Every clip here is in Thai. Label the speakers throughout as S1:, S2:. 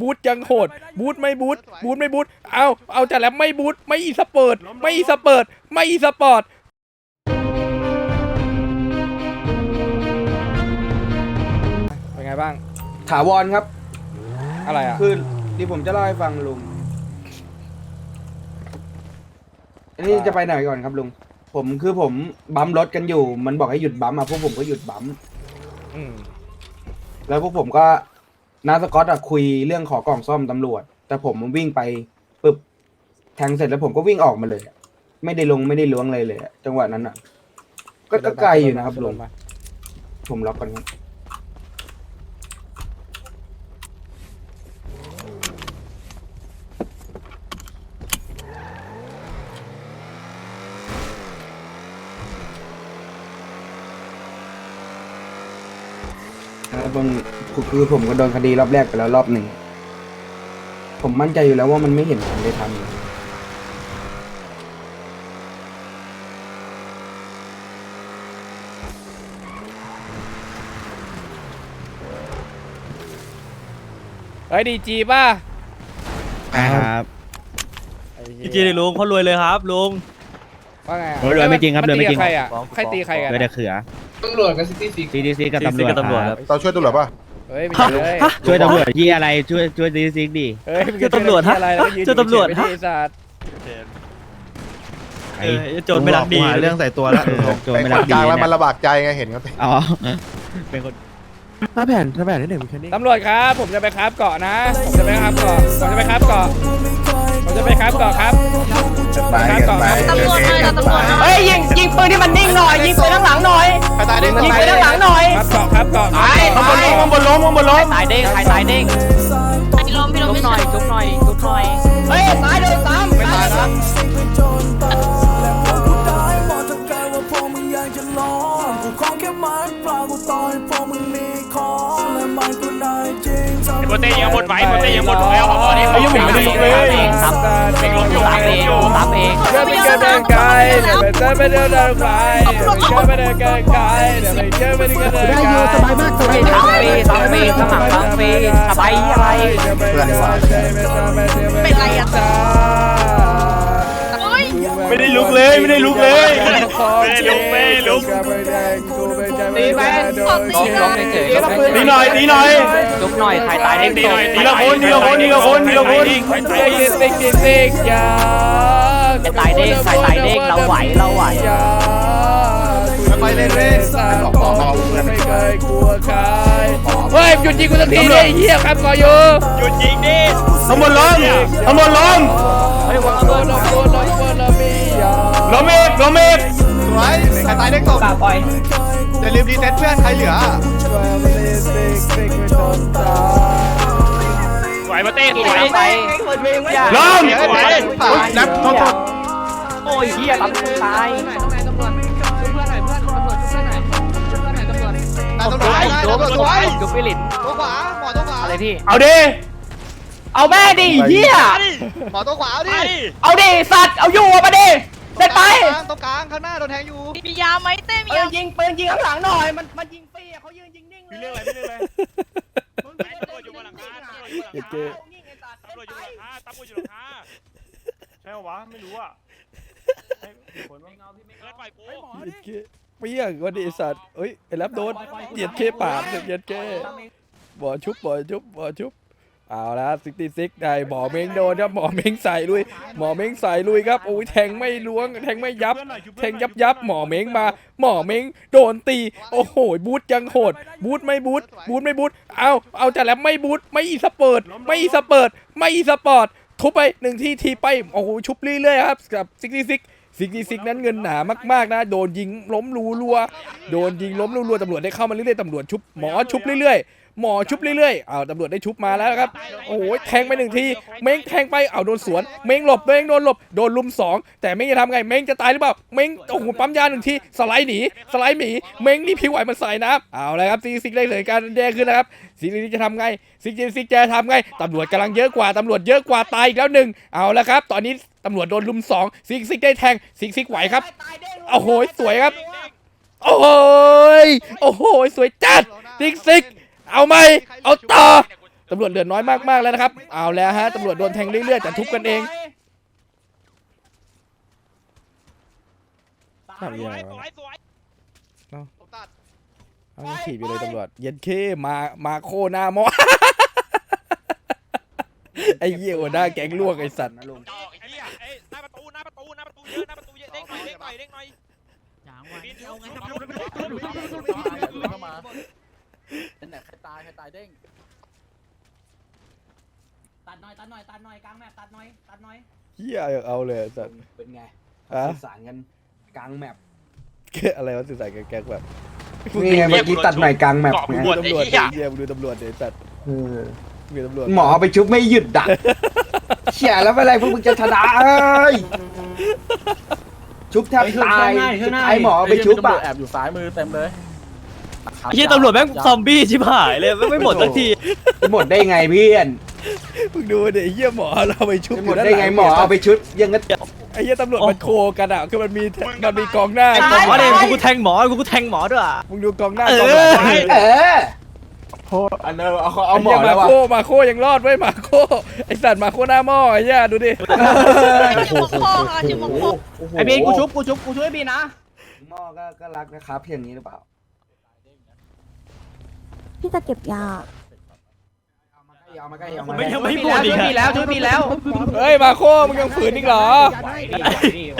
S1: บูทยังโหด บูทไม่บูทบูทไม่บูทเอาเอาแต่แล้วไม่บูทไม่อีสเปิร์ตไม่อีสเปิร์ตไม่อีสปอร์ตเป็นไงบ้าง
S2: ถาวรครับ
S1: อะไรอะ
S2: คือที่ผมจะเล่าให้ฟังลุง อันนี้จะไปไหนก่อนครับลุง ผมคือผมบัมรถกันอยู่ มันบอกให้หยุดบัมอะพวกผมก็หยุดบัม
S1: อืม
S2: แล้วพวกผมก็ น้าสกอตอะคุยเรื่องขอกล่องซ่อมตำรวจ แต่ผมวิ่งไปปึ๊บแทงเสร็จแล้วผมก็วิ่งออกมาเลยอะไม่ได้ลงไม่ได้ล้วงอะไรเลยอะจังหวะนั้นอะก็ก็ไกลอยู่นะครับลุง
S1: มา
S2: ผมล็อกกันครับแล้วผม คือผมก็โดนคดีรอบแรกไปแล้วรอบหนึ่ง ผมมั่นใจอยู่แล้วว่ามันไม่เห็นผมได้ทำ
S1: เฮ้ยดีจีป่ะ
S3: ครับ
S1: ไอ้เหี้
S4: พี่
S1: ย
S4: จีดิลุงเขารวยเลยครับลุง
S1: ว่าไงอะ
S3: โอ้ยรวยไม่จริงครับรวยไม่จริง
S1: นตีกับใครอะ
S4: ฟ้อง
S1: ใครตีใครกัน
S3: เดี๋ยว
S1: อะ
S3: เดี๋ยวเขือ
S5: ตำรวจกับซิตี้ซิก
S3: ซีดีซีกับตำรวจ
S4: กับตำรวจครับ
S5: เราช่วยตำรวจป่ะ
S1: เฮ้ยไม่ใช่เลย
S3: ช่วยตำรวจที่อะไรช่วยช่วยซีดีซีดิ
S1: เฮ้ยมึง
S4: ช่วยตำรวจฮะ
S1: อะไรแล้วก็ยืน
S4: ช่วยตำรวจ
S1: อยู่
S4: ฮะ
S1: เฉยๆไม่ได้ไอ้สัตว์
S4: เออโจรไม่รักดี
S6: หาเรื่องใส่ตัวแล้ว
S3: โจร
S5: ไอ้
S3: ไม่
S5: ค
S3: รัก
S5: นก
S3: ดี
S5: ลางแล้วมัน
S3: เนี่ย
S5: ระบากใจไงเห็นเขา
S3: อ๋อเป็นคน
S6: ถ้าแผ่นถ้าแผ่นที่หนึ่งแค่นี้
S1: ตำรวจครับ ผมจะไปคราบเกาะนะผมจะไปคราบเกาะผมจะไปคราบเกาะ ผมจะไปคราบเกาะครับ
S5: ไปกันไป
S7: ตำรวจหน่อยตำรวจหน่อย
S8: เฮ้ยยิงยิงปืนที่มันนิ่งหน่อยยิงปืนข้างหลังหน่อย
S5: ไปตายดิ
S8: ยิงปืนข้างหลังหน่อย
S1: คราบเกาะครับเกาะ
S8: ตาย
S1: ครับ
S8: ตาย
S2: บนล้มบนล้ม
S8: ตายเด้งใครตายเด้ง
S7: พี่ลมพี่ลม
S8: จุ๊บ
S7: ไม่
S8: หน่
S7: ใช่
S8: อยจุ๊บหน่อยจุ๊บหน่อยเฮ้ยตายเลยสามไม่ตายนะ
S4: โปเต้ยังหมดไหวโปเต้ยังหมดไหวเอาพอนี้
S1: ไอ้ยังผมไม่ได้ลุกเลย
S8: สามเองสามเองสามเอง
S1: เดินไปเกินไปไกลเดี๋ยวไปเดินไปเดินเดินไกลเดี๋ยวไปเดินไปเดินไกลเดี๋ยวไปเดินไปเดินไกล
S6: ได้อยู่สบายมากสบาย
S8: สามปีสามปีข้างหลังสามปีสบายอะไร
S7: เป็นไรอะโอ้ย
S4: ไม่ได้ลุกเลยไม่ได้ลุกเลยไม่ลุกไม่ลุก
S1: ตีแม่โดน
S8: ล้มล้มเฉยๆล้ม
S4: ตีหน่อยตีหน่อย
S8: ๆจุ๊บหน่อยใครตายเด้ง
S4: ตีหน่อยทีละคนทีละคนทีละคนทีละคน
S1: ติ๊กติ๊กติ๊กติ๊กยา
S8: ตายเด้งใครตายเด้งเราไหวเราไหว
S5: ไปเล่นเล่น
S1: สามของไม่เคยกลัวใครเฮ้ยหยุดยิงกูสักทีดิเหี้ยครับกออยู่
S4: หยุดยิงดิ
S2: ตำรวจล้มตำรวจล้ม
S8: เฮ้ยวัน
S1: โดนโดนโดนโดน
S2: ล้มอีกล้มอีก
S5: สวยใครตายได้ตก
S8: กาปล่อย
S5: อย่าลืมรีเซ็ตเพื่อนใครเหลือ
S4: ไหวโปเต้
S8: กี่
S4: ไหว
S8: น้ำไปอย่า
S2: ล้ม
S5: เดี๋ยวไป
S2: นับโทษโทษ
S8: โอ้ยเฮียรับตาย
S5: ตายตำรวจได้ตำรวจสวย
S8: จุ๊บไปหลิน
S5: ตัวขวาหมอตัวขวา
S8: อะไรพี่
S2: เอาดิ
S8: เอาแม่ดิเฮีย
S5: หมอตัวขวาเอาดิ
S8: เอาดิสัตว์ เอาอยู่มาดิ เด็ดไป
S5: ตรงกลางข้างหน้าโดนแทงอยู่
S7: มียาไหมเต้มี
S8: เอ้ย
S7: ยา
S8: ยิงปืนยิงข้างหลังหน่อย มันมันยิงฟรีอะเขายืนยิงนิ่งเลย
S4: เรื่องอะไรเรื่องอะไร
S8: มึง
S4: ตำรวจอยู่บนหลังคาตำรวจอยู่บนหลังคา
S8: ยิงไอ้สัตว์
S4: ตำรวจอยู่บนหลังคาตำรวจอยู่บนหลังคาใช่วะไม่รู้อะเกิดไปกู
S1: เปี้ยงวันนี้สัตว์เอ้ยไอ้แรปโดนเหยียดเคปากเหยียดเคบ่อชุบบ่อชุบบ่อชุบ เอาละซิกตี้ซิกได้หมอเม้งโดนครับหมอเม้งใส่ลุย หมอเม้งใส่ลุยครับโอ้ยแทงไม่ล้วง แทงไม่ยับ แทงยับยับหมอเม้งมา หมอเม้งโดนตี โอ้โหบูทยังโหด บูทไม่บูทบูทไม่บูทเอาเอาแต่แล้วไม่บูทไม่อีสเปิร์ตไม่อีสเปิร์ตไม่อีสปอร์ตทุบไปหนึ่งทีทีไปโอ้โหชุบเรื่อยๆครับกับซิกตี้ซิกซิกตี้ซิกนั้นเงินหนามากๆนะโดนยิงล้มรูรัว โดนยิงล้มรูรัวตำรวจได้เข้ามาเรื่อยๆตำรวจชุบหมอชุบเรื่อยๆ หมอชุบเรื่อยๆเอาตำรวจได้ชุบมาแล้วครับ โอ้โหแทงไปหนึ่งที เม้งแทงไปเอาโดนสวน เม้งหลบเม้งโดนหลบ โดนลุมสองแต่เม้งจะทำไง เม้งจะตายหรือเปล่า เม้งโอ้โหปั๊มยาหนึ่งที สไลด์หนี สไลด์หนี เม้งนี่ผิวไหวมันใส่น้ำเอาเลยครับซิกซิกได้เลยการแย่ขึ้นนะครับซิกซิกจะทำไงซิกซิกจะทำไง ตำรวจกำลังเยอะกว่า ตำรวจเยอะกว่าตายอีกแล้วหนึ่งเอาละครับ ตอนนี้ตำรวจโดนลุมสองซิกซิกได้แทงซิกซิกไหวครับโอ้โหสวยครับ โอ้โหยโอ้โหสวยจัดซิกซิก เอาไหมเอาต่อตำรวจเหลือน้อยมากๆแล้วนะครับ เอาแล้วฮะตำรวจโดนแทงเรื่อยๆแต่ทุบกันเองทำยังไง
S4: สว
S1: วะ
S4: ยสวย
S5: ผมตัด
S1: เอายังขี่ไปเลยตำรวจ เย็นเคมามาโคหน้าหมอไอ้เหี้ยหัวหน้าแก๊งลวกไอ้สัตว์
S2: นะลุง
S4: จอกไอ้เหี้ยเอ้ยหน้าประตูหน้าประตูหน้าประตูเยอะหน้าประตูเยอะเด้งหน่อยเด้งหน่อยเด้งหน่อยบินเอาไงครับ
S8: นั่นแหละใครตายใครตายเด้งตัดหน่อยตัดหน่อยตัดหน่อยกลางแมปตัดหน่อยตัดหน่อย
S1: เหี้ยอยากเอาเลยไอ้สัตว์
S2: เป็นไง
S1: ฮะ
S2: สื่อสารกันกลางแมป
S1: อะไรวะสื่อสารกับแก๊งแบบ
S2: นี่ไงเมื่อกี้ตัดหน่อยกลางแมป
S4: เกาะ
S2: ไง
S4: หัว
S1: ตำรวจไอ้เหี้ยมึงดูตำรวจเดี๋ยวสัตว์
S2: เออ
S1: มีตำรวจ
S2: หมอไปชุบไม่หยุดดักเขี่ยแล้วเมื่อไหรพวกมึงจะชนะเอ้ยชุบแทบตายสุดท้ายหมอไปชุบอะ
S8: แอบอยู่ซ้ายมือเต็มเลย
S3: ไอ้เหี้ยตำรวจแม่งซอมบี้ชิบหายเลยไม่หมดสักที
S2: จะหมดได้ไงเพื่อน
S1: มึงดูเดี๋ยวไอ้เหี้ยหมอเราไปชุบ
S2: จะ
S1: อ
S2: หม
S1: ยู่
S2: ด
S1: ด้าน
S2: ได้
S1: หลั
S2: ไงหมอเอาไปชุดยังก็
S1: ไอ้เหี้ยตำรวจมันโคกันอะคือมันมีมันมีกองหน้า
S3: ไอ้
S1: ก
S3: หม
S1: อง
S3: อ
S1: ห
S3: เนี่
S1: ลั
S3: ย
S1: ง
S3: กูแทงหมอกูกูแทงหมอด้วยอะ
S1: มึงดูกองหน้า
S3: เออ
S1: กองหลัง
S2: เอออันเนอเอาเอาหมอ
S1: ไอ้
S2: แล้ว
S1: เหี้ยมา
S2: ว่ะ
S1: โคมาโคยังรอดไว้ยมาโคไอ้สัตว์มาโคหน้าหม้อไอ้เหี้ยดูดิ
S7: ชื่อโมโคค่ะชื่อโมโค
S2: โโห
S8: ไอ้บีกูชุบกูชุบกูช่วยบีนะ
S2: หม้อก็ก็รักนะครับอย่างนี้หรือเปล่า
S9: พี่จะเก็บยา
S2: เอามาใกล้เอา
S3: ผม
S2: มา
S3: ไม่
S2: ใกล้
S3: ยังไม่
S8: ช่
S3: พู
S8: วย
S3: ดอีก
S8: บีแล้วช่วยบีแล้ว
S1: เฮ้ยมาโคมึงยังฝืนอีกเหรอ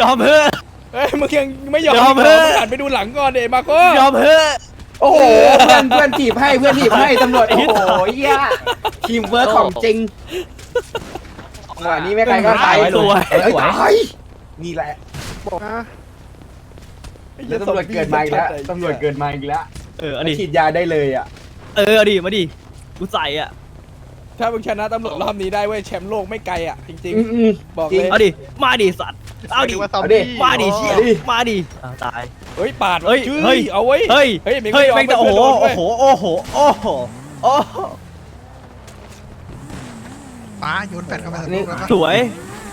S3: ยอมเพื่อะ
S1: เฮ้ยมึงยังไม่ยอม
S3: ยอม
S1: อีก
S3: เถ
S1: เหร
S3: อะ
S1: มึงหันไปดูหลังก่อนเดมาโค
S3: ยอมเพื่อะ
S2: โอ้โหเพื่อนเพื่อนถีบให้เพื่อนถีบให้ตำรวจโอ้โหเหี้ยทีมเวิร์คของจริงจังหวะนี้ไม่ใครก็ตาย
S3: สวย
S2: เอ้ย
S3: สวย
S2: ตายนี่แหละแล้วตำรวจเกิดมาอีกแล้วตำรวจเกิดมาอีกแล้ว
S3: เออเอาดิ
S2: ฉีดยาได้เลยอะ
S3: เออเอาดิมาดิกูใส่อะ
S1: ถ้ามึงชนะตำรวจรอบนี้ได้เว้ยแชมป์โลกไม่ไกลอะจริง
S2: อืม
S1: ๆบอก
S2: จริ
S1: เล
S2: ง
S1: ย
S3: เอาดิมาดิสัตว์เอาดิ
S5: ว่าซอม
S2: เอาดิ
S5: บี้
S3: มาดิเชี่ย
S2: เอาดิ
S3: มาดิอ้าวตาย
S1: เฮ้ยปาด
S3: เฮ้ย
S1: ชื่อ
S3: เฮ้ย
S1: เอาไว้
S3: เฮ้ย
S1: เฮ้ยไม่
S3: เฮ้ย
S1: ยอม
S3: แม่งแต่โอ้โห
S1: เพื่นโดนเว้
S3: โอ้
S1: ย
S3: โหโอ้โหโอ้โหโอ้โห
S6: ป้าโยนแฟนเข้ามาใน
S2: นี่
S6: ลูกแล้วปะ
S3: สวย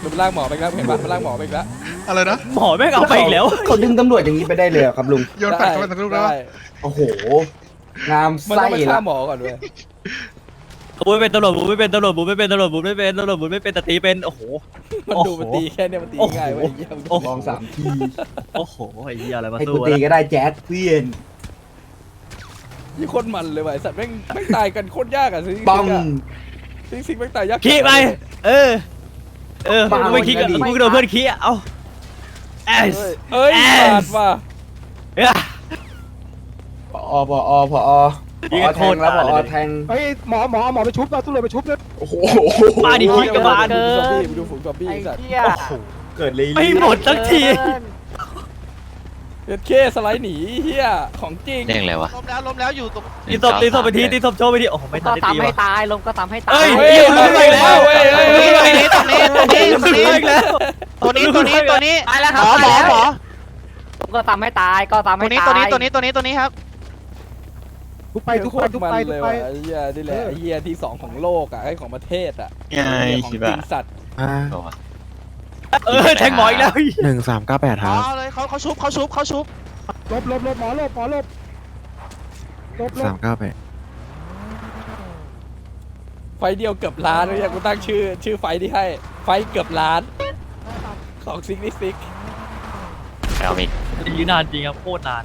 S1: ดูมันลากหมอไปแล้วเห็นปะมันลากหมอไปอีกแล้ว
S6: อะไรนะ
S3: หมอแม่งเอาไปอีกแล้ว
S2: เขาดึงตำรวจอย่างนี้ไปได้เลยเหรอครับลุง
S6: โยนแฟนเข้ามาในลูกแล้วปะ
S1: ได้
S2: โอ้โห งาม
S1: มัน
S2: ไส้
S1: ต้องไปฆ่า
S2: ละ
S1: หมอก่อนเว้ย
S3: บูไม่เป็นตำรวจบูไม่เป็นตำรวจบูไม่เป็นตำรวจบูไม่เป็นตำรวจบูไม่เป็นแต่ตีเป็นโอ้โห
S1: มันดูมันตีแค่เนี้ยมันตี
S3: โอ้โห
S1: ง่ายเว้ยเหี้ยมันดู
S3: โอ้โห
S2: ลองสามที
S3: โอ้โหไอ้เหี้ยอะไรมา
S2: ให้
S3: สู้
S2: กูตี
S3: วะ
S2: ก็ได้แจ๊ดเพื่อน
S1: ยี่โคตรมันเลยว่ะไอ้สัตว์แม่งแม่งตายกันโคตรยากอะซิง
S2: ปัง
S1: ซิงซิงแม่งตายยาก
S3: ขี้ไป เออ เออ
S2: บ้า
S3: มึงไม่คิดกับ
S2: วันนี้
S3: มึงก็โดนเพื่อนขี้อะเอาเอส
S1: เอ้ย
S3: แอส
S1: ปาดว่ะ
S3: เอ้ย
S2: พ อพออพออ
S3: ยิง
S2: พ
S3: กั
S2: อนแท
S3: โคต
S2: ง
S3: ร
S2: แล้วพ
S3: นานเลย
S2: อแทง
S6: เฮ้ยหมอหมอหมอไปชุบเอาตำรวจไปชุบเลย
S2: โอ้โห
S3: มาดิขี้กระบาล
S1: ดูซอมบี้ดูฝูงซอมบี้
S8: ไอ้
S1: ไอ้สัตว์
S8: เหี้ย
S2: เกิดเลย
S3: ไม่หมดสักที
S1: เอ็ดเคสไลด์หนีเฮียของจริง
S10: เรื่องอะไรวะ
S5: ล้มแล้วล้มแล้วอยู่ตรง
S3: ตีศพตีศพไปทีตีศพโชว์ไปทีโอ้โหไม่ทั
S8: ก็
S3: นได้ตี
S8: ตามให้
S3: ว่ะ
S8: ตายลงก็ตามให้ตาย
S3: เอ้ย
S1: เฮ้ย
S3: เหี้ย
S1: เฮ้ย
S3: ไปแล้ว
S1: เว้ยเฮ้ยเฮ้ย
S5: ตรงนี้ตรงนี้ตรงนี้ตรงนี้
S3: อีกแล้ว
S5: ตัวนี้ตัวนี้ตัวนี้
S8: ตายแล้วค
S5: ห
S8: รับ
S5: มอหมอ
S8: ตายแล้ว
S5: หมอ
S8: ก็ตามให้ตายก็ตาม
S5: ตั
S8: ให้
S5: วนี้
S8: ตาย
S5: ตัวนี้ตัวนี้ตัวนี้ตัวนี้ครับ
S6: ทุบไปทุบ
S1: โค
S6: ไป
S1: ตร
S6: ทุบ
S1: มัน
S6: ไป
S1: เล
S6: ทุบ
S1: ย
S6: ไป
S1: ว่ะไอ้เฮียนี่แหละไอ้เฮียที่สองของโลกอะไอ้ของประเทศอะ
S10: ไง
S1: ของ
S10: ชิ
S1: จ
S10: บะ
S1: ริงสัตว์
S6: อ่า
S10: ตัววะ
S3: เออแทงหมออีกแล้ว
S6: หนึ่งสามเก้าแปดค
S5: อ๋
S6: รั
S5: อบเลยเขาเขาชุบเขาชุบเขาชุบ
S6: ลบลบลบหมอลบหมอลบลบล
S11: สา
S6: บ
S11: มเก้าแปด
S1: ไฟเดียวเกือบล้านเลยกูตั้งชื่อ ชื่อไฟที่ให้ ไฟเกือบล้าน ของซิกนี่ซิก
S10: เอาอีก
S3: ยืนนานจริงครับโคตรนาน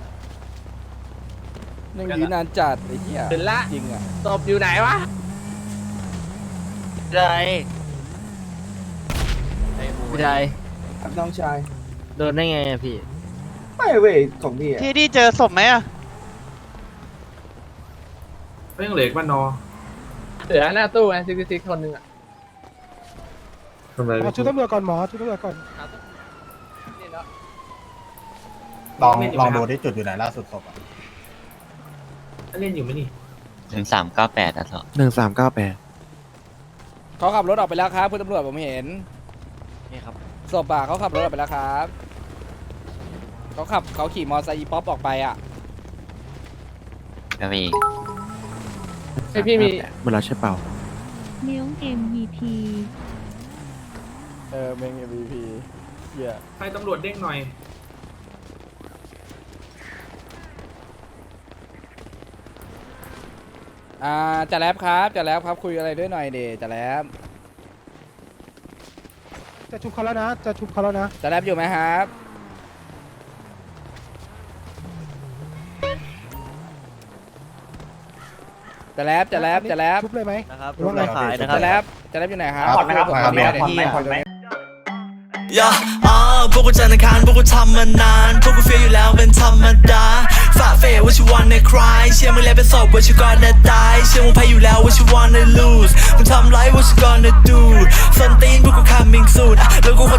S1: ยังยืนนานจัดไอ้เหี้ย
S8: ถึงละ
S1: จริงอะ
S8: ศพอยู่ไหนวะ
S3: ได้
S8: พี่ชาย
S2: ครับน้องชาย
S8: โดนได้ไงอะพี่
S2: ไม่เว้ยของพี่อะ
S5: ที่ที่เจอศพไหมอะ
S6: เหลือหน้าตู้ไงซิกซิกคนหนึ่งอะหมอชุบตำรวจก่อนหมอชุบตำรวจก่อน
S11: ลองลองดูที่จุดอยู่ไหนล่าสุดศพอะ
S10: หนึ่งสามเก้าแปดอะเถอะ
S11: หนึ่งสามเก้าแปด
S1: เขาขับรถออกไปแล้วครับคุณตำรวจผมเห็น
S8: นี่ครับ
S1: ศพอะเขาขับรถออกไปแล้วครับเขาขับเขาขี่มอเตอร์ไซค์อีป๊อปออกไปอะ
S10: ก็มี
S6: ไอพี่มี
S11: เวลาใช่เปล่า
S9: นิ้ว MVP
S1: เออเมง MVP เหี้ย
S4: ให้ตำรวจเด้งหน่อย
S1: อ่าจะแลบครับจะแลบครับคุยอะไรด้วยหน่อยเดจะแลบ
S6: จะชุบเขาแล้วนะ จะชุบเขาแล้วนะ
S1: จะแลบอยู่ไหมครับ จะแลบจะแลบจะแลบ
S6: ชุบเลยไหม
S12: นะครับ
S6: ว่าไง
S12: ขายนะครั
S1: จะ
S12: บ
S1: แลบจะแลบอยู่ไหนครับ
S13: ผ่อนไหมครับ
S1: ขอ
S13: ผ่อนไหม
S1: ขอ
S13: ผ่อนไหม
S1: ขอ
S13: ผ่อนไหม
S12: ย่าอ่าพวกกูจันทร์อังคารพวกกูทำมานาน พวกกูเฟียอยู่แล้วเป็นธรรมดา ฝ่าเฟว่า you wanna cry เชื่อมึงแล้วเป็นศพว่า you gonna die เชื่อมึงแพ้อยู่แล้วว่า you wanna lose มึงทำไร what you gonna do ส้นตีนพวกกู coming soon อะแล้วกู